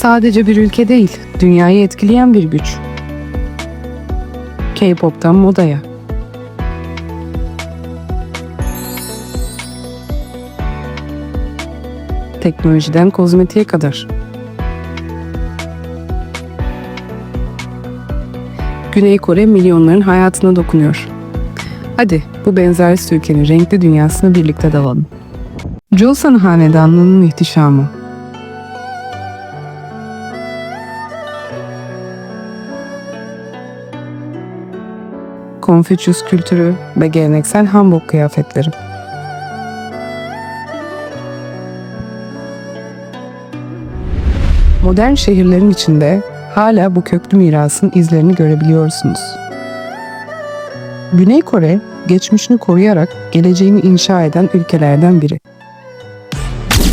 sadece bir ülke değil, dünyayı etkileyen bir güç. K-pop'tan modaya. Teknolojiden kozmetiğe kadar. Güney Kore milyonların hayatına dokunuyor. Hadi bu benzersiz ülkenin renkli dünyasını birlikte dalalım. Joseon Hanedanlığı'nın ihtişamı. Konfüçyüs kültürü ve geleneksel hanbok kıyafetleri. Modern şehirlerin içinde hala bu köklü mirasın izlerini görebiliyorsunuz. Güney Kore, geçmişini koruyarak geleceğini inşa eden ülkelerden biri.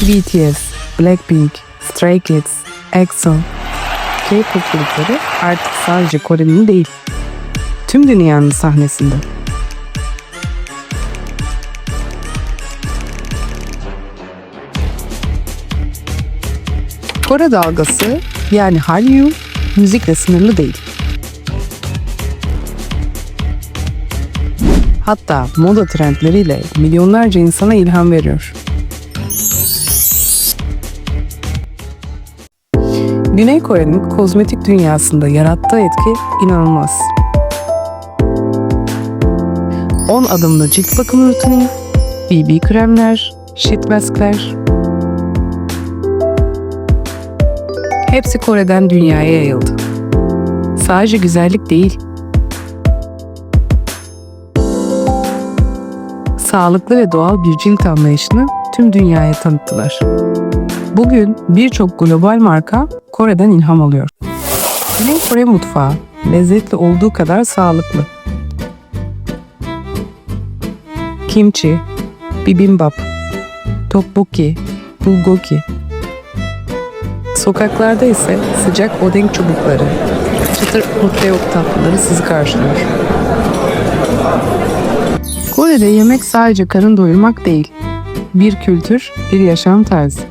BTS, Blackpink, Stray Kids, EXO, K-pop grupları artık sadece Kore'nin değil, tüm dünyanın sahnesinde. Kore dalgası yani Hallyu müzikle sınırlı değil. Hatta moda trendleriyle milyonlarca insana ilham veriyor. Güney Kore'nin kozmetik dünyasında yarattığı etki inanılmaz. 10 adımlı cilt bakım rutini, BB kremler, sheet maskler. Hepsi Kore'den dünyaya yayıldı. Sadece güzellik değil, sağlıklı ve doğal bir cilt anlayışını tüm dünyaya tanıttılar. Bugün birçok global marka Kore'den ilham alıyor. Güney Kore mutfağı lezzetli olduğu kadar sağlıklı. Kimchi, bibimbap, tteokbokki, bulgogi. Sokaklarda ise sıcak odeng çubukları, çıtır mutfak tatlıları sizi karşılıyor. Kore'de yemek sadece karın doyurmak değil, bir kültür, bir yaşam tarzı.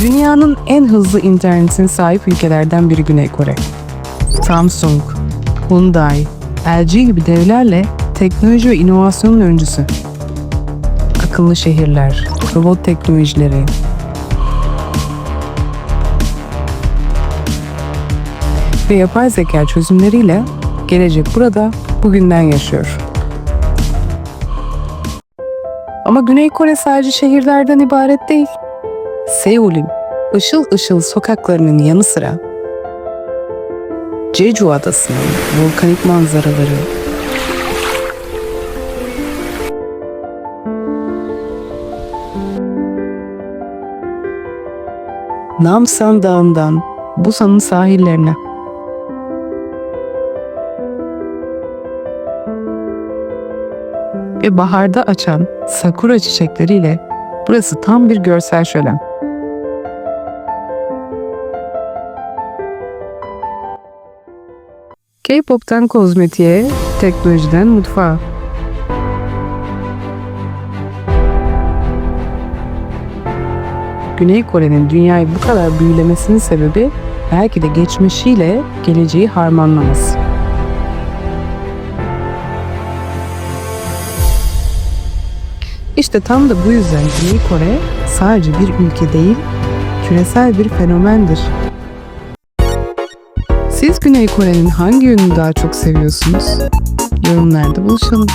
Dünyanın en hızlı internetine sahip ülkelerden biri Güney Kore. Samsung, Hyundai, LG gibi devlerle teknoloji ve inovasyonun öncüsü. Akıllı şehirler, robot teknolojileri, ve yapay zeka çözümleriyle gelecek burada bugünden yaşıyor. Ama Güney Kore sadece şehirlerden ibaret değil. Seul'ün ışıl ışıl sokaklarının yanı sıra Jeju Adası'nın volkanik manzaraları, Namsan Dağı'ndan Busan'ın sahillerine ve baharda açan sakura çiçekleriyle burası tam bir görsel şölen. K-pop'tan kozmetiğe, teknolojiden mutfağa. Güney Kore'nin dünyayı bu kadar büyülemesinin sebebi belki de geçmişiyle geleceği harmanlaması. İşte tam da bu yüzden Güney Kore sadece bir ülke değil, küresel bir fenomendir. Siz Güney Kore'nin hangi yönünü daha çok seviyorsunuz? Yorumlarda buluşalım.